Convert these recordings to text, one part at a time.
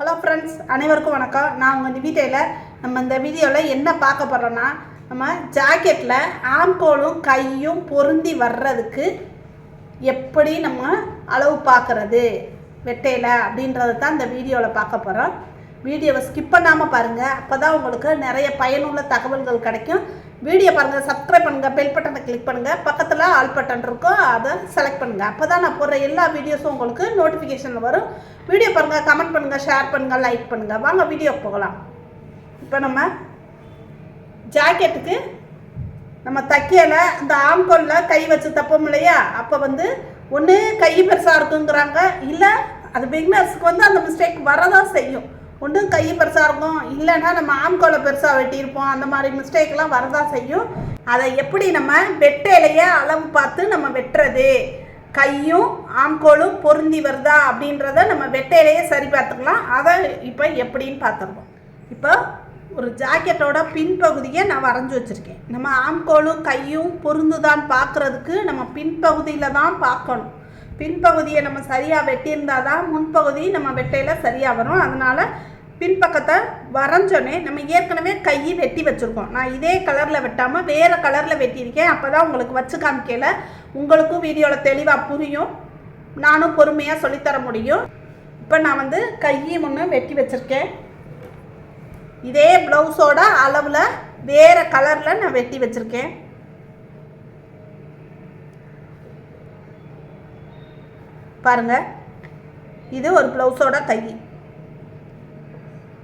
Hello friends அனைவருக்கும் வணக்கம். நான் உங்கள் நிவிதையில் நம்ம இந்த வீடியோவில் என்ன பார்க்க போகிறோன்னா நம்ம ஜாக்கெட்டில் ஆம்கோலும் கையும் பொருந்தி வர்றதுக்கு எப்படி நம்ம அளவு பார்க்குறது வெட்டையில் அப்படின்றத தான் இந்த வீடியோவில் பார்க்க போகிறோம் வீடியோவை ஸ்கிப் பண்ணாமல் பாருங்கள் அப்போ தான் உங்களுக்கு நிறைய பயனுள்ள தகவல்கள் கிடைக்கும். வீடியோ பாருங்கள் சப்ஸ்கிரைப் பண்ணுங்கள் பெல் பட்டனை கிளிக் பண்ணுங்கள் பக்கத்தில் ஆல் பட்டன் இருக்கும் அதை செலக்ட் பண்ணுங்கள் அப்போ தான் நான் போடுற எல்லா வீடியோஸும் உங்களுக்கு நோட்டிஃபிகேஷனில் வரும். வீடியோ பாருங்கள் கமெண்ட் பண்ணுங்கள் ஷேர் பண்ணுங்கள் லைக் பண்ணுங்கள் வாங்க வீடியோ போகலாம். இப்போ நம்ம ஜாக்கெட்டுக்கு நம்ம தைக்கல இந்த ஆம்கோலில் கை வச்சு தப்போம் இல்லையா? அப்போ வந்து ஒன்று கை பெருசாக இருக்குங்கிறாங்க. இல்லை அது பிகினர்ஸ்க்கு வந்து அந்த மிஸ்டேக் வரதான் செய்யும். ஒன்றும் கை பெருசாக இருக்கும். இல்லைன்னா நம்ம ஆம்கோலை பெருசாக வெட்டியிருப்போம். அந்த மாதிரி மிஸ்டேக்லாம் வரதான் செய்யும். அதை எப்படி நம்ம வெட்டையிலையே அளவு பார்த்து நம்ம வெட்டுறது? கையும் ஆம்கோலும் பொருந்தி வருதா அப்படின்றத நம்ம வெட்டையிலையே சரி பார்த்துக்கலாம். அதை இப்போ எப்படின்னு பார்த்துருவோம். இப்போ ஒரு ஜாக்கெட்டோட பின்பகுதியை நான் வரைஞ்சி வச்சுருக்கேன். நம்ம ஆம்கோலும் கையும் பொருந்துதான் பார்க்குறதுக்கு நம்ம பின்பகுதியில் தான் பார்க்கணும். பின்பகுதியை நம்ம சரியாக வெட்டியிருந்தால் தான் முன்பகுதி நம்ம வெட்டையில் சரியாக வரும். அதனால் பின்பக்கத்தை வரைஞ்சோன்னே நம்ம ஏற்கனவே கையை வெட்டி வச்சுருக்கோம். நான் இதே கலரில் வெட்டாமல் வேறு கலரில் வெட்டியிருக்கேன். அப்போ தான் உங்களுக்கு வச்சு காமிக்கல. உங்களுக்கும் வீடியோவில் தெளிவாக புரியும். நானும் பொறுமையாக சொல்லித்தர முடியும். இப்போ நான் வந்து கையை முன்னே வெட்டி வச்சுருக்கேன். இதே ப்ளவுஸோட அளவில் வேறு கலரில் நான் வெட்டி வச்சுருக்கேன். பாருங்கள் இது ஒரு ப்ளவுஸோட கை.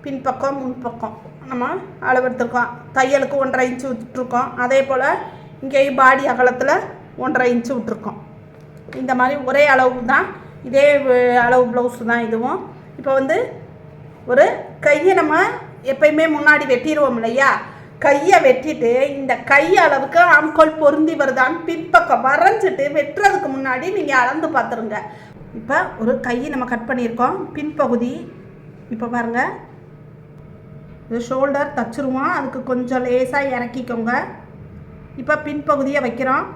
பின்பக்கம் முன்பக்கம். நம்ம அளவெடுத்துருக்கோம். தையலுக்கு ஒன்றரை இன்ச்சு விட்டுருக்கோம். அதே போல் இங்கேயும் பாடி அகலத்தில் ஒன்றரை இன்ச்சு விட்டுருக்கோம். இந்த மாதிரி ஒரே அளவு தான். இதே அளவு ப்ளவுஸ் தான் இதுவும். இப்போ வந்து ஒரு கையை நம்ம எப்பயுமே முன்னாடி வெட்டிடுவோம் இல்லையா? கையை வெட்டிட்டு இந்த கை அளவுக்கு ஆம்கோல் பொருந்தி வருதான்னு பின்பக்கம் வரைஞ்சிட்டு வெட்டுறதுக்கு முன்னாடி நீங்கள் அளந்து பார்த்துருங்க. இப்போ ஒரு கையை நம்ம கட் பண்ணியிருக்கோம். பின்பகுதி இப்போ பாருங்கள் இது ஷோல்டர் தச்சுருவோம் அதுக்கு கொஞ்சம் லேசாக இறக்கிக்கோங்க. இப்போ பின்பகுதியை வைக்கிறோம்.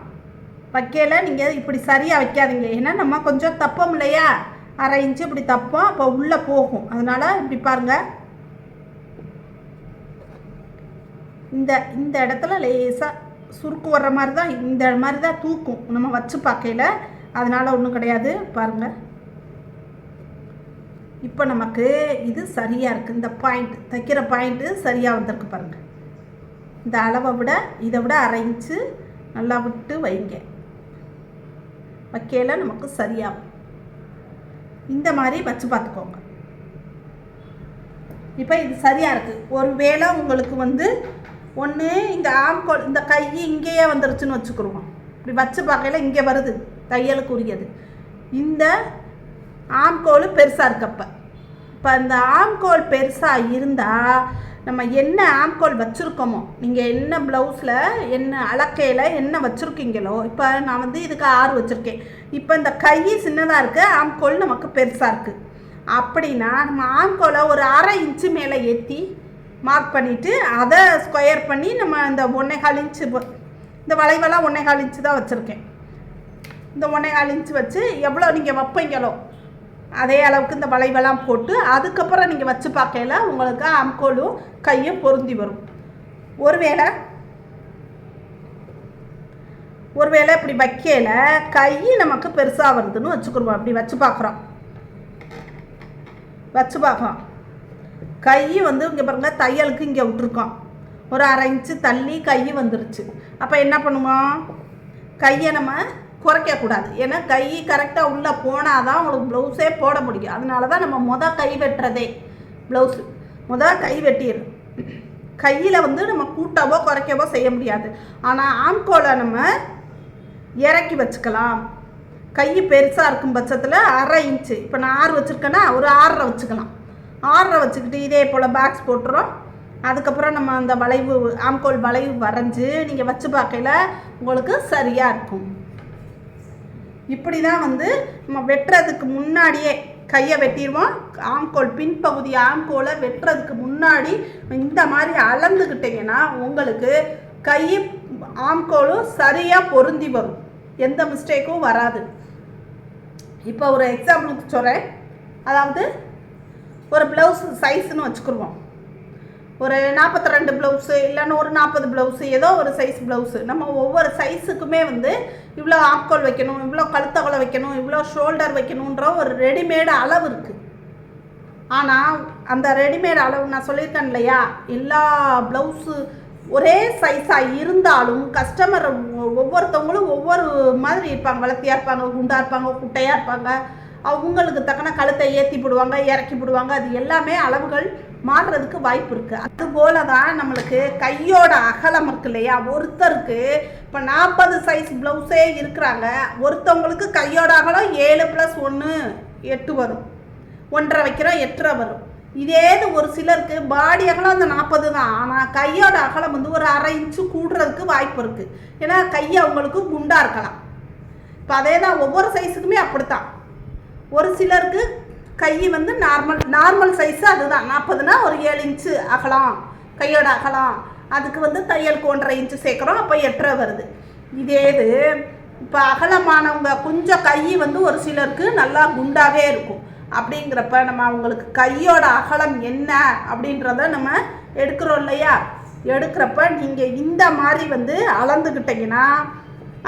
வைக்கல நீங்கள் இப்படி சரியாக வைக்காதீங்க. ஏன்னா நம்ம கொஞ்சம் தப்போம் இல்லையா? அரை இன்ச்சு இப்படி தப்போம். அப்போ உள்ளே போகும். அதனால் இப்படி பாருங்கள் இந்த இந்த இடத்துல லேசாக சுருக்கு வர்ற மாதிரி தான் இந்த மாதிரி தான் தூக்கும். நம்ம வச்சு பார்க்கையில அதனால் ஒன்றும் கிடையாது. பாருங்கள் இப்போ நமக்கு இது சரியாக இருக்குது இந்த பாயிண்ட் தைக்கிற பாயிண்ட்டு சரியாக வந்திருக்கு பாருங்கள் இந்த அளவை விட இதை விட அரைஞ்சு நல்லா விட்டு வைங்க. வைக்கையில நமக்கு சரியாகும். இந்த மாதிரி வச்சு பார்த்துக்கோங்க. இப்போ இது சரியாக இருக்குது ஒரு வேளை உங்களுக்கு வந்து ஒன்று இந்த ஆம்கோல் இந்த கை இங்கேயே வந்துருச்சுன்னு வச்சுக்கிருவோம் இப்படி வச்சு பார்க்கையில் இங்கே வருது. தையலுக்குரியது. இந்த ஆம்கோல் பெருசாக இருக்கப்ப. இப்போ அந்த ஆம்கோல் பெருசாக இருந்தால் நம்ம என்ன ஆம்கோல் வச்சுருக்கோமோ நீங்கள் என்ன ப்ளவுஸில் என்ன அளக்கையில் என்ன வச்சுருக்கீங்களோ இப்போ நான் வந்து இதுக்கு ஆறு வச்சுருக்கேன். இப்போ இந்த கை சின்னதாக இருக்குது ஆம்கோல் நமக்கு பெருசாக இருக்குது அப்படின்னா நம்ம ஆம்கோலை ஒரு அரை இன்ச்சு மேலே ஏற்றி மார்க் பண்ணிவிட்டு அதை ஸ்கொயர் பண்ணி நம்ம இந்த ஒன்றேகால் இன்ச்சு இந்த வளைவெல்லாம் ஒன்றேகால் இன்ச்சு தான் வச்சுருக்கேன். இந்த ஒன்றேகால் இன்ச்சு வச்சு எவ்வளோ நீங்கள் வைப்பீங்களோ அதே அளவுக்கு இந்த வளைவெல்லாம் போட்டு அதுக்கப்புறம் நீங்கள் வச்சு பார்க்கையில் உங்களுக்கு அம்கோலும் கையும் பொருந்தி வரும். ஒருவேளை ஒருவேளை இப்படி வைக்கையில் கை நமக்கு பெருசாக வருதுன்னு வச்சுக்கிடுவோம். அப்படி வச்சு பார்க்குறோம். வச்சு பார்க்கலாம் கை வந்து இங்கே பாருங்கள் தையலுக்கு இங்கே விட்டுருக்கோம். ஒரு அரை இன்ச்சு தள்ளி கை வந்துருச்சு. அப்போ என்ன பண்ணுவோம்? கையை நம்ம குறைக்கக்கூடாது. ஏன்னா கை கரெக்டாக உள்ளே போனால் தான் உங்களுக்கு ப்ளவுஸே போட முடியும். அதனால தான் நம்ம மொதல் கை வெட்டுறதே ப்ளவுஸு மொதல் கை வெட்டிடணும். கையில் வந்து நம்ம கூட்டவோ குறைக்கவோ செய்ய முடியாது. ஆனால் ஆம்கோலை நம்ம இறக்கி வச்சுக்கலாம். கை பெருசாக இருக்கும் பட்சத்தில் அரை இன்ச்சு. இப்போ நான் ஆறு வச்சுருக்கேன்னா ஒரு ஆறரை வச்சுக்கலாம். ஆறரை வச்சுக்கிட்டு இதே போல் பாக்ஸ் போட்டுறோம். அதுக்கப்புறம் நம்ம அந்த வளைவு ஆம்கோல் வளைவு வரைஞ்சி நீங்கள் வச்சு பார்க்கையில உங்களுக்கு சரியாக இருக்கும். இப்படி தான் வந்து நம்ம வெட்டுறதுக்கு முன்னாடியே கையை வெட்டிடுவோம். ஆம்கோல் பின்பகுதி ஆம்கோலை வெட்டுறதுக்கு முன்னாடி இந்த மாதிரி அளந்துக்கிட்டிங்கன்னா உங்களுக்கு கை ஆம்கோலும் சரியாக பொருந்தி வரும். எந்த மிஸ்டேக்கும் வராது. இப்போ ஒரு எக்ஸாம்பிளுக்கு சொல்கிறேன் அதாவது ஒரு ப்ளவுஸ் சைஸ்னு வச்சுக்கிடுவோம். ஒரு நாற்பத்தி ரெண்டு ப்ளவுஸு இல்லைன்னா ஒரு நாற்பது ப்ளவுஸு ஏதோ ஒரு சைஸ் ப்ளவுஸு நம்ம ஒவ்வொரு சைஸுக்குமே வந்து இவ்வளோ ஆப்கோல் வைக்கணும் இவ்வளோ கழுத்தகலை வைக்கணும் இவ்வளோ ஷோல்டர் வைக்கணுன்ற ஒரு ரெடிமேடு அளவு இருக்குது ஆனால் அந்த ரெடிமேட் அளவு நான் சொல்லியிருக்கேன் இல்லையா? எல்லா ப்ளவுஸு ஒரே சைஸாக இருந்தாலும் கஸ்டமர் ஒவ்வொருத்தவங்களும் ஒவ்வொரு மாதிரி இருப்பாங்க. வளர்த்தியாக இருப்பாங்க குண்டாக இருப்பாங்க குட்டையாக இருப்பாங்க. அவங்களுக்கு தக்கன கழுத்தை ஏற்றி போடுவாங்க இறக்கி போடுவாங்க. அது எல்லாமே அளவுகள் மாறுறதுக்கு வாய்ப்பு இருக்குது அதுபோல தான் நம்மளுக்கு கையோட அகலம் இருக்கு இல்லையா? ஒருத்தருக்கு இப்போ நாற்பது சைஸ் ப்ளவுஸே இருக்கிறாங்க. ஒருத்தவங்களுக்கு கையோட அகலம் ஏழு ப்ளஸ் ஒன்று எட்டு வரும். ஒன்றரை வைக்கிறோம் எட்டரை வரும். இதே இது ஒரு சிலருக்கு பாடி அகலம் அந்த நாற்பது தான். ஆனால் கையோட அகலம் வந்து ஒரு அரை இன்ச்சு கூடுறதுக்கு வாய்ப்பு இருக்குது ஏன்னா கை அவங்களுக்கு குண்டாக இருக்கலாம். இப்போ அதே தான் ஒவ்வொரு சைஸுக்குமே அப்படித்தான். ஒரு சிலருக்கு கை வந்து நார்மல் நார்மல் சைஸு அதுதான். நாற்பதுனா ஒரு ஏழு இன்ச்சு அகலம். கையோட அகலம். அதுக்கு வந்து தையலுக்கு ஒன்றரை இன்ச்சு சேர்க்குறோம். அப்போ எட்டரை வருது. இதே இது இப்போ அகலமானவங்க கொஞ்சம் கை வந்து ஒரு சிலருக்கு நல்லா குண்டாகவே இருக்கும். அப்படிங்கிறப்ப நம்ம அவங்களுக்கு கையோட அகலம் என்ன அப்படின்றத நம்ம எடுக்கிறோம் இல்லையா? எடுக்கிறப்ப நீங்கள் இந்த மாதிரி வந்து அளந்துக்கிட்டீங்கன்னா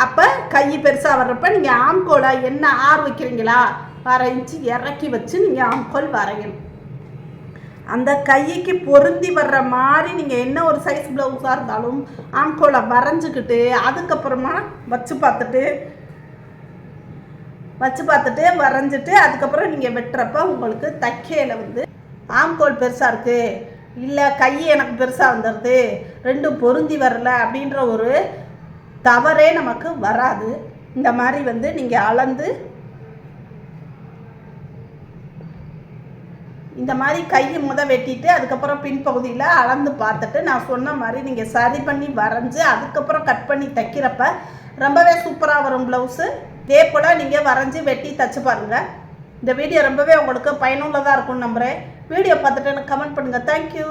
அப்போ கை பெருசாக வர்றப்ப நீங்கள் ஆம்கோட என்ன ஆர் வைக்கிறீங்களா? அரை இன்ச்சு இறக்கி வச்சு நீங்கள் ஆம்கோல் வரையணும். அந்த கைக்கு பொருந்தி வர்ற மாதிரி நீங்கள் என்ன ஒரு சைஸ் ப்ளவுஸாக இருந்தாலும் ஆம்கோலை வரைஞ்சிக்கிட்டு அதுக்கப்புறமா வச்சு பார்த்துட்டு வச்சு பார்த்துட்டு வரைஞ்சிட்டு அதுக்கப்புறம் நீங்கள் வெட்டுறப்ப உங்களுக்கு தைக்கையில் வந்து ஆம்கோல் பெருசாக இருக்குது இல்லை கை எனக்கு பெருசாக வந்துடுது ரெண்டும் பொருந்தி வரல அப்படின்ற ஒரு தவறே நமக்கு வராது. இந்த மாதிரி வந்து நீங்கள் அளந்து இந்த மாதிரி கையை முத வெட்டிட்டு அதுக்கப்புறம் பின்பகுதியில் அளந்து பார்த்துட்டு நான் சொன்ன மாதிரி நீங்கள் சரி பண்ணி வரைஞ்சி அதுக்கப்புறம் கட் பண்ணி தைக்கிறப்ப ரொம்பவே சூப்பராக வரும் ப்ளவுஸு இதே போல் நீங்கள் வரைஞ்சி வெட்டி தைச்சி பாருங்கள் இந்த வீடியோ ரொம்பவே உங்களுக்கு பயனுள்ளதாக இருக்கும்னு நம்புகிறேன் வீடியோ பார்த்துட்டு எனக்கு கமெண்ட் பண்ணுங்கள் தேங்க்யூ